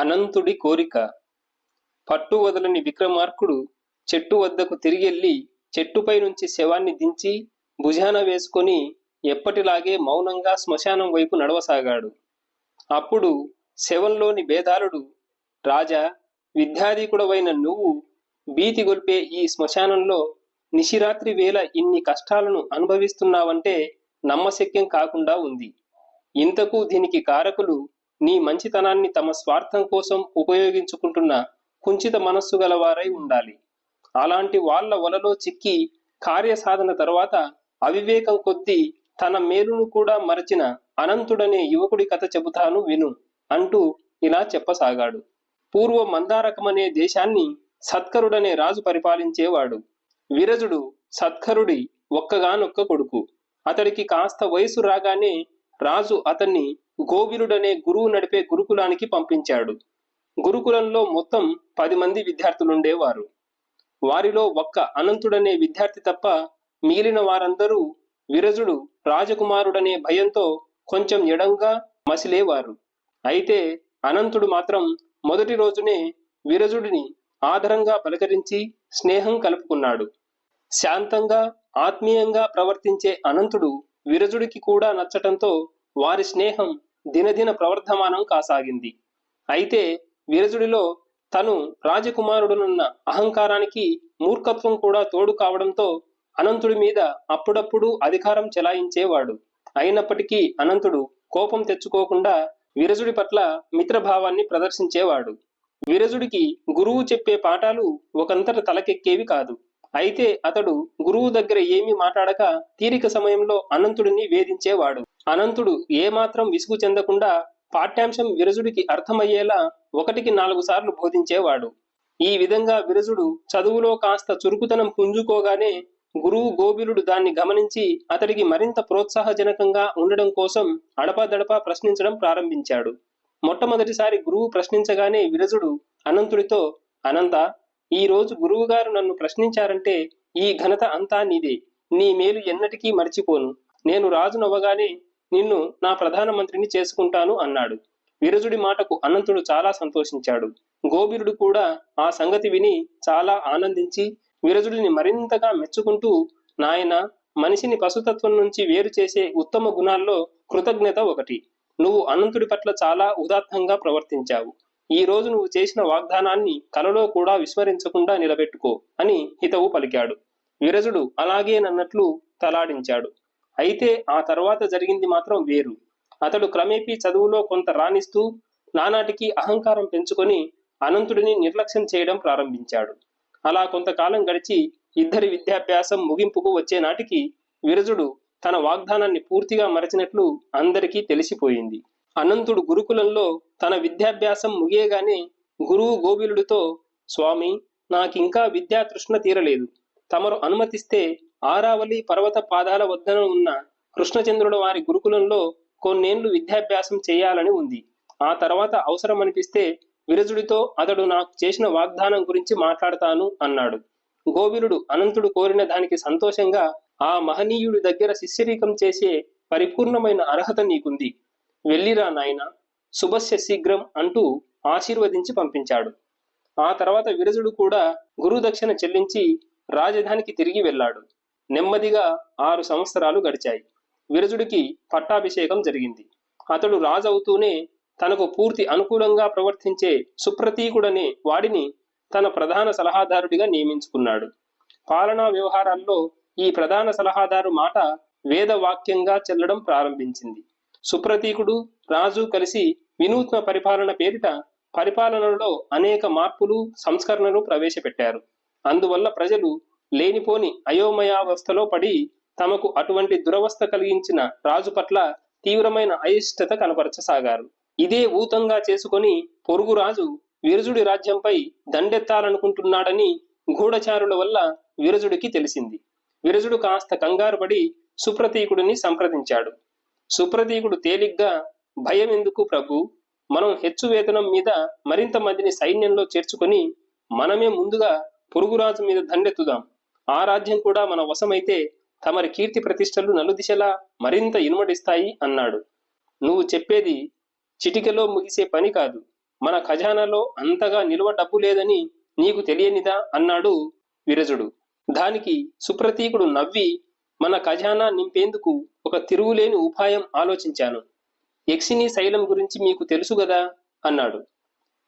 అనంతుడి కోరిక. పట్టు వదలని విక్రమార్కుడు చెట్టు వద్దకు తిరిగెళ్ళి చెట్టుపై నుంచి శవాన్ని దించి భుజాన వేసుకొని ఎప్పటిలాగే మౌనంగా శ్మశానం వైపు నడవసాగాడు. అప్పుడు శవంలోని బేదాలుడు రాజా విద్యాధికుడవైన నువ్వు భీతి గొల్పే ఈ శ్మశానంలో నిశిరాత్రి వేళ ఇన్ని కష్టాలను అనుభవిస్తున్నావంటే నమ్మశక్యం కాకుండా ఉంది. ఇంతకు దీనికి కారకులు నీ మంచితనాన్ని తమ స్వార్థం కోసం ఉపయోగించుకుంటున్న కుంచిత మనస్సు గలవారై ఉండాలి. అలాంటి వాళ్ళ వలలో చిక్కి కార్యసాధన తర్వాత అవివేకం కొద్దీ తన మేలును కూడా మరచిన అనంతుడనే యువకుడి కథ చెబుతాను విను అంటూ ఇలా చెప్పసాగాడు. పూర్వ మందారకమనే దేశాన్ని సత్కరుడనే రాజు పరిపాలించేవాడు. విరజుడు సత్కరుడి ఒక్కగానొక్క కొడుకు. అతడికి కాస్త వయసు రాగానే రాజు అతన్ని గోవిలుడనే గురువు నడిపే గురుకులానికి పంపించాడు. గురుకులంలో మొత్తం పది మంది విద్యార్థులుండేవారు. వారిలో ఒక్క అనంతుడనే విద్యార్థి తప్ప మిగిలిన వారందరూ విరజుడు రాజకుమారుడనే భయంతో కొంచెం ఎడంగా మసిలేవారు. అయితే అనంతుడు మాత్రం మొదటి రోజునే విరజుడిని ఆదరంగా పలకరించి స్నేహం కలుపుకున్నాడు. శాంతంగా ఆత్మీయంగా ప్రవర్తించే అనంతుడు విరజుడికి కూడా నచ్చటంతో వారి స్నేహం దినదిన ప్రవర్ధమానం కాసాగింది. అయితే విరజుడిలో తను రాజకుమారుడునున్న అహంకారానికి మూర్ఖత్వం కూడా తోడు కావడంతో అనంతుడి మీద అప్పుడప్పుడు అధికారం చెలాయించేవాడు. అయినప్పటికీ అనంతుడు కోపం తెచ్చుకోకుండా విరజుడి పట్ల మిత్రభావాన్ని ప్రదర్శించేవాడు. విరజుడికి గురువు చెప్పే పాఠాలు ఒకంతట తలకెక్కేవి కాదు. అయితే అతడు గురువు దగ్గర ఏమీ మాట్లాడక తీరిక సమయంలో అనంతుడిని వేధించేవాడు. అనంతుడు ఏమాత్రం విసుగు చెందకుండా పాఠ్యాంశం విరజుడికి అర్థమయ్యేలా ఒకటికి నాలుగు సార్లు బోధించేవాడు. ఈ విధంగా విరజుడు చదువులో కాస్త చురుకుతనం పుంజుకోగానే గురువు గోబిలుడు దాన్ని గమనించి అతడికి మరింత ప్రోత్సాహజనకంగా ఉండడం కోసం అడపాదడపా ప్రశ్నించడం ప్రారంభించాడు. మొట్టమొదటిసారి గురువు ప్రశ్నించగానే విరజుడు అనంతుడితో అనంత ఈ రోజు గురువుగారు నన్ను ప్రశ్నించారంటే ఈ ఘనత అంతా నీదే. నీ మేలు ఎన్నటికీ మర్చిపోను. నేను రాజునవ్వగానే నిన్ను నా ప్రధానమంత్రిని చేసుకుంటాను అన్నాడు. విరజుడి మాటకు అనంతుడు చాలా సంతోషించాడు. గోబిరుడు కూడా ఆ సంగతి విని చాలా ఆనందించి విరజుడిని మరింతగా మెచ్చుకుంటూ నాయన మనిషిని పశుతత్వం నుంచి వేరు చేసే ఉత్తమ గుణాల్లో కృతజ్ఞత ఒకటి. నువ్వు అనంతుడి పట్ల చాలా ఉదాత్తంగా ప్రవర్తించావు. ఈ రోజు నువ్వు చేసిన వాగ్దానాన్ని కలలో కూడా విస్మరించకుండా నిలబెట్టుకో అని హితవు పలికాడు. విరజుడు అలాగే నన్నట్లు తలాడించాడు. అయితే ఆ తర్వాత జరిగింది మాత్రం వేరు. అతడు క్రమేపీ చదువులో కొంత రాణిస్తూ నానాటికి అహంకారం పెంచుకొని అనంతుడిని నిర్లక్ష్యం చేయడం ప్రారంభించాడు. అలా కొంతకాలం గడిచి ఇద్దరి విద్యాభ్యాసం ముగింపుకు వచ్చే నాటికి విరజుడు తన వాగ్దానాన్ని పూర్తిగా మరచినట్లు అందరికీ తెలిసిపోయింది. అనంతుడు గురుకులంలో తన విద్యాభ్యాసం ముగియగానే గురువు గోవిలుడితో స్వామి నాకింకా విద్యాతృష్ణ తీరలేదు. తమరు అనుమతిస్తే ఆరావళి పర్వత పాదాల వద్దన ఉన్న కృష్ణచంద్రుల వారి గురుకులంలో కొన్నేళ్ళు విద్యాభ్యాసం చేయాలని ఉంది. ఆ తర్వాత అవసరం అనిపిస్తే విరజుడితో అతడు నాకు చేసిన వాగ్దానం గురించి మాట్లాడతాను అన్నాడు. గోవిలుడు అనంతుడు కోరిన దానికి సంతోషంగా ఆ మహనీయుడి దగ్గర శిష్యరీకం చేసే పరిపూర్ణమైన అర్హత నీకుంది. వెళ్ళిరా నాయన శుభస్య శీఘ్రం అంటూ ఆశీర్వదించి పంపించాడు. ఆ తర్వాత విరజుడు కూడా గురుదక్షిణ చెల్లించి రాజధానికి తిరిగి వెళ్ళాడు. నెమ్మదిగా ఆరు సంవత్సరాలు గడిచాయి. విరజుడికి పట్టాభిషేకం జరిగింది. అతడు రాజవుతూనే తనకు పూర్తి అనుకూలంగా ప్రవర్తించే సుప్రతీకుడనే వాడిని తన ప్రధాన సలహాదారుడిగా నియమించుకున్నాడు. పాలనా వ్యవహారాల్లో ఈ ప్రధాన సలహాదారు మాట వేదవాక్యంగా చెల్లడం ప్రారంభించింది. సుప్రతీకుడు రాజు కలిసి వినూత్న పరిపాలన పేరిట పరిపాలనలో అనేక మార్పులు సంస్కరణలు ప్రవేశపెట్టారు. అందువల్ల ప్రజలు లేనిపోని అయోమయావస్థలో పడి తమకు అటువంటి దురవస్థ కలిగించిన రాజు పట్ల తీవ్రమైన అయిష్టత కనపరచసాగారు. ఇదే ఊతంగా చేసుకొని పొరుగు రాజు విరజుడి రాజ్యంపై దండెత్తాలనుకుంటున్నాడని గూఢచారుల వల్ల విరజుడికి తెలిసింది. విరజుడు కాస్త కంగారు పడి సుప్రతీకుడిని సంప్రదించాడు. సుప్రతీకుడు తేలిగ్గా భయం ఎందుకు ప్రభు? మనం హెచ్చు వేతనం మీద మరింత మందిని సైన్యంలో చేర్చుకొని మనమే ముందుగా పొరుగురాజు మీద దండెత్తుదాం. ఆ రాజ్యం కూడా మన వశమైతే తమరి కీర్తి ప్రతిష్టలు నలుదిశలా మరింత ఇనుమడిస్తాయి అన్నాడు. నువ్వు చెప్పేది చిటికలో ముగిసే పని కాదు. మన ఖజానాలో అంతగా నిల్వ డబ్బు లేదని నీకు తెలియనిదా అన్నాడు విరజుడు. దానికి సుప్రతీకుడు నవ్వి మన ఖజానా నింపేందుకు ఒక తిరుగులేని ఉపాయం ఆలోచించాను. యక్షిని శైలం గురించి మీకు తెలుసు గదా అన్నాడు.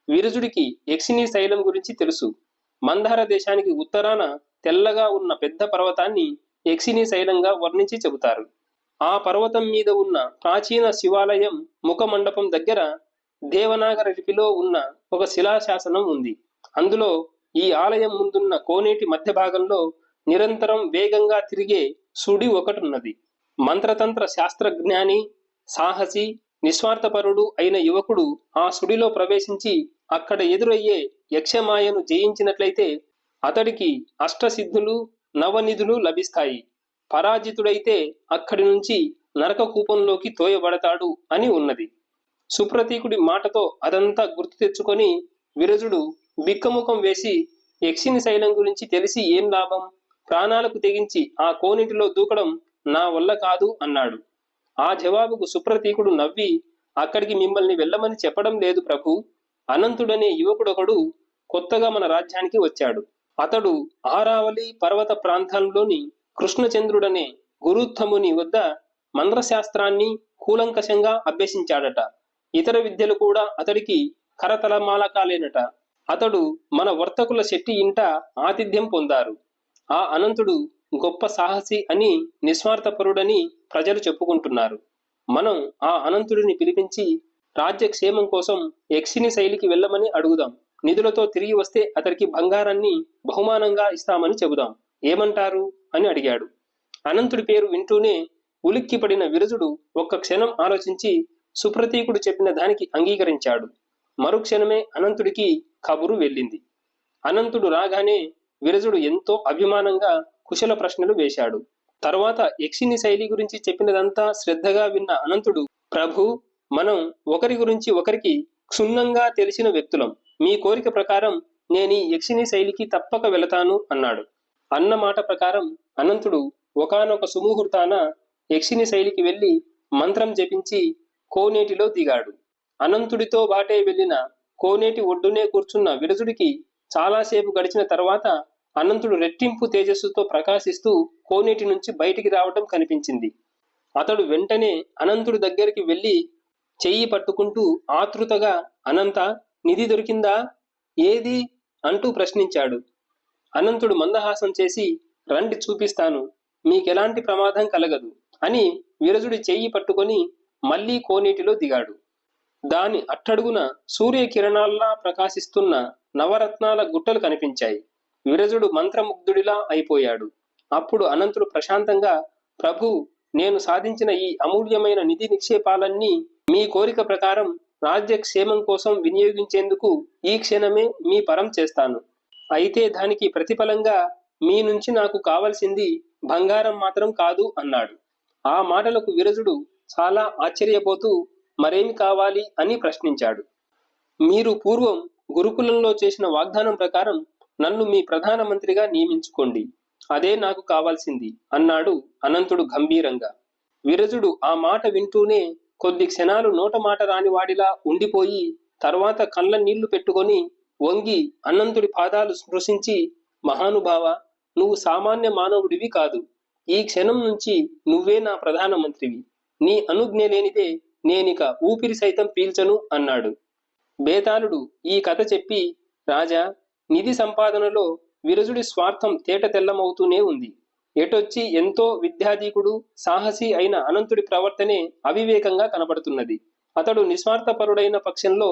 విరజుడికి యక్షిణీ శైలం గురించి తెలుసు. మందార దేశానికి ఉత్తరాన తెల్లగా ఉన్న పెద్ద పర్వతాన్ని యక్షిని శైలంగా వర్ణించి చెబుతారు. ఆ పర్వతం మీద ఉన్న ప్రాచీన శివాలయం ముఖమండపం దగ్గర దేవనాగర లిపిలో ఉన్న ఒక శిలాశాసనం ఉంది. అందులో ఈ ఆలయం ముందున్న కోనేటి మధ్య భాగంలో నిరంతరం వేగంగా తిరిగే సుడి ఒకటున్నది. మంత్రతంత్ర శాస్త్రజ్ఞాని సాహసి నిస్వార్థపరుడు అయిన యువకుడు ఆ సుడిలో ప్రవేశించి అక్కడ ఎదురయ్యే యక్షమాయను జయించినట్లయితే అతడికి అష్టసిద్ధులు నవనిధులు లభిస్తాయి. పరాజితుడైతే అక్కడి నుంచి నరక కూపంలోకి తోయబడతాడు అని ఉన్నది. సుప్రతీకుడి మాటతో అదంతా గుర్తు తెచ్చుకొని విరజుడు బిక్కముఖం వేసి యక్షిని శైలం గురించి తెలిసి ఏం లాభం? ప్రాణాలకు తెగించి ఆ కోనిటిలో దూకడం నా వల్ల కాదు అన్నాడు. ఆ జవాబుకు సుప్రతీకుడు నవ్వి అక్కడికి మిమ్మల్ని వెళ్ళమని చెప్పడం లేదు ప్రభు. అనంతుడనే యువకుడొకడు కొత్తగా మన రాజ్యానికి వచ్చాడు. అతడు ఆరావళి పర్వత ప్రాంతంలోని కృష్ణచంద్రుడనే గురుత్తముని వద్ద మంత్రశాస్త్రాన్ని కూలంకషంగా అభ్యసించాడట. ఇతర విద్యలు కూడా అతడికి కరతలమాలకాలేనట అతడు మన వర్తకుల శెట్టి ఇంట ఆతిథ్యం పొందారు. ఆ అనంతుడు గొప్ప సాహసి అని నిస్వార్థపరుడని ప్రజలు చెప్పుకుంటున్నారు. మనం ఆ అనంతుడిని పిలిపించి రాజ్యక్షేమం కోసం యక్షిని శైలికి వెళ్ళమని అడుగుదాం. నిధులతో తిరిగి వస్తే అతడికి బంగారాన్ని బహుమానంగా ఇస్తామని చెబుదాం. ఏమంటారు? అని అడిగాడు. అనంతుడి పేరు వింటూనే ఉలిక్కిపడిన విరజుడు ఒక్క క్షణం ఆలోచించి సుప్రతీకుడు చెప్పిన దానికి అంగీకరించాడు. మరుక్షణమే అనంతుడికి కబురు వెళ్ళింది. అనంతుడు రాగానే విరజుడు ఎంతో అభిమానంగా కుశల ప్రశ్నలు వేశాడు. తర్వాత యక్షిని శైలి గురించి చెప్పినదంతా శ్రద్ధగా విన్న అనంతుడు ప్రభు మనం ఒకరి గురించి ఒకరికి క్షుణ్ణంగా తెలిసిన వ్యక్తులం. మీ కోరిక ప్రకారం నేను ఈ యక్షిని శైలికి తప్పక వెళతాను అన్నాడు. అన్న మాట ప్రకారం అనంతుడు ఒకానొక సుముహూర్తాన యక్షిని శైలికి వెళ్ళి మంత్రం జపించి కోనేటిలో దిగాడు. అనంతుడితో బాటే వెళ్ళిన కోనేటి ఒడ్డునే కూర్చున్న విరజుడికి చాలాసేపు గడిచిన తర్వాత అనంతుడు రెట్టింపు తేజస్సుతో ప్రకాశిస్తూ కోనేటి నుంచి బయటికి రావటం కనిపించింది. అతడు వెంటనే అనంతుడి దగ్గరికి వెళ్ళి చెయ్యి పట్టుకుంటూ ఆతృతగా అనంత నిధి దొరికిందా? ఏది? అంటూ ప్రశ్నించాడు. అనంతుడు మందహాసం చేసి రండి చూపిస్తాను మీకెలాంటి ప్రమాదం కలగదు అని విరజుడి చెయ్యి పట్టుకొని మళ్ళీ కోనేటిలో దిగాడు. దాని అట్టడుగున సూర్యకిరణాల్లా ప్రకాశిస్తున్న నవరత్నాల గుట్టలు కనిపించాయి. విరజుడు మంత్రముగ్ధుడిలా అయిపోయాడు. అప్పుడు అనంతుడు ప్రశాంతంగా ప్రభు నేను సాధించిన ఈ అమూల్యమైన నిధి నిక్షేపాలన్నీ మీ కోరిక ప్రకారం రాజ్యక్షేమం కోసం వినియోగించేందుకు ఈ క్షణమే మీ పరం చేస్తాను. అయితే దానికి ప్రతిఫలంగా మీ నుంచి నాకు కావలసింది బంగారం మాత్రం కాదు అన్నాడు. ఆ మాటలకు విరజుడు చాలా ఆశ్చర్యపోతూ మరేమి కావాలి? అని ప్రశ్నించాడు. మీరు పూర్వం గురుకులంలో చేసిన వాగ్దానం ప్రకారం నన్ను మీ ప్రధానమంత్రిగా నియమించుకోండి. అదే నాకు కావాల్సింది అన్నాడు అనంతుడు గంభీరంగా. విరజుడు ఆ మాట వింటూనే కొద్ది క్షణాలు నోట మాట రాని వాడిలా ఉండిపోయి తర్వాత కళ్ళ నీళ్ళు పెట్టుకొని వంగి అనంతుడి పాదాలు స్పృశించి మహానుభావ నువ్వు సామాన్య మానవుడివి కాదు. ఈ క్షణం నుంచి నువ్వే నా ప్రధానమంత్రివి. నీ అనుజ్ఞ లేనిదే నేనిక ఊపిరి సైతం పీల్చను అన్నాడు. బేతాళుడు ఈ కథ చెప్పి రాజా నిధి సంపాదనలో విరజుడి స్వార్థం తేట తెల్లమవుతూనే ఉంది. ఎటొచ్చి ఎంతో విద్యాధీకుడు సాహసి అయిన అనంతుడి ప్రవర్తనే అవివేకంగా కనబడుతున్నది. అతడు నిస్వార్థపరుడైన పక్షంలో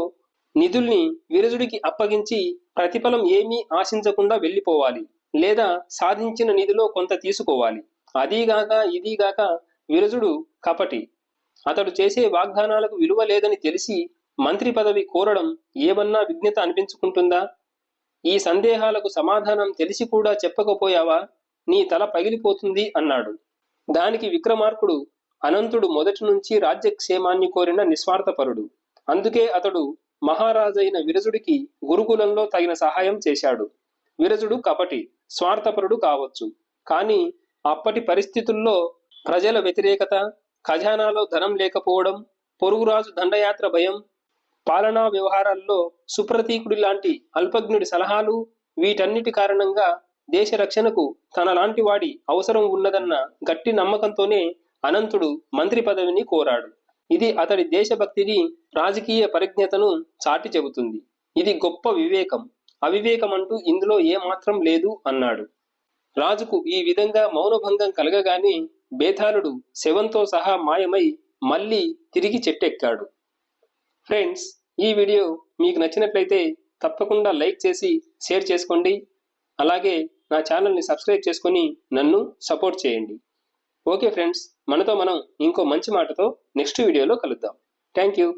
నిధుల్ని విరజుడికి అప్పగించి ప్రతిఫలం ఏమీ ఆశించకుండా వెళ్ళిపోవాలి లేదా సాధించిన నిధిలో కొంత తీసుకోవాలి. అదీగాక ఇదీగాక విరజుడు కపటి. అతడు చేసే వాగ్దానాలకు విలువ లేదని తెలిసి మంత్రి పదవి కోరడం ఏమన్నా విఘ్నత అనిపించుకుంటుందా? ఈ సందేహాలకు సమాధానం తెలిసి కూడా చెప్పకపోయావా? నీ తల పగిలిపోతుంది అన్నాడు. దానికి విక్రమార్కుడు అనంతుడు మొదటి నుంచి రాజ్యక్షేమాన్ని కోరిన నిస్వార్థపరుడు. అందుకే అతడు మహారాజైన విరజుడికి గురుకులంలో తగిన సహాయం చేశాడు. విరజుడు కపటి స్వార్థపరుడు కావచ్చు. కానీ అప్పటి పరిస్థితుల్లో ప్రజల వ్యతిరేకత ఖజానాలో ధనం లేకపోవడం పొరుగురాజు దండయాత్ర భయం పాలనా వ్యవహారాల్లో సుప్రతీకుడి లాంటి అల్పజ్ఞుడి సలహాలు వీటన్నిటి కారణంగా దేశ రక్షణకు తన లాంటి వాడి అవసరం ఉన్నదన్న గట్టి నమ్మకంతోనే అనంతుడు మంత్రి పదవిని కోరాడు. ఇది అతడి దేశభక్తిని రాజకీయ పరిజ్ఞతను చాటి చెబుతుంది. ఇది గొప్ప వివేకం. అవివేకం అంటూ ఇందులో ఏమాత్రం లేదు అన్నాడు. రాజుకు ఈ విధంగా మౌనభంగం కలగగానే బేతాళుడు శవంతో సహా మాయమై మళ్ళీ తిరిగి చెట్టెక్కాడు. ఫ్రెండ్స్ ఈ వీడియో మీకు నచ్చినట్లయితే తప్పకుండా లైక్ చేసి షేర్ చేసుకోండి. అలాగే నా ఛానల్ని సబ్స్క్రైబ్ చేసుకొని నన్ను సపోర్ట్ చేయండి. ఓకే ఫ్రెండ్స్ మనతో మనం ఇంకో మంచి మాటతో నెక్స్ట్ వీడియోలో కలుద్దాం. Thank you.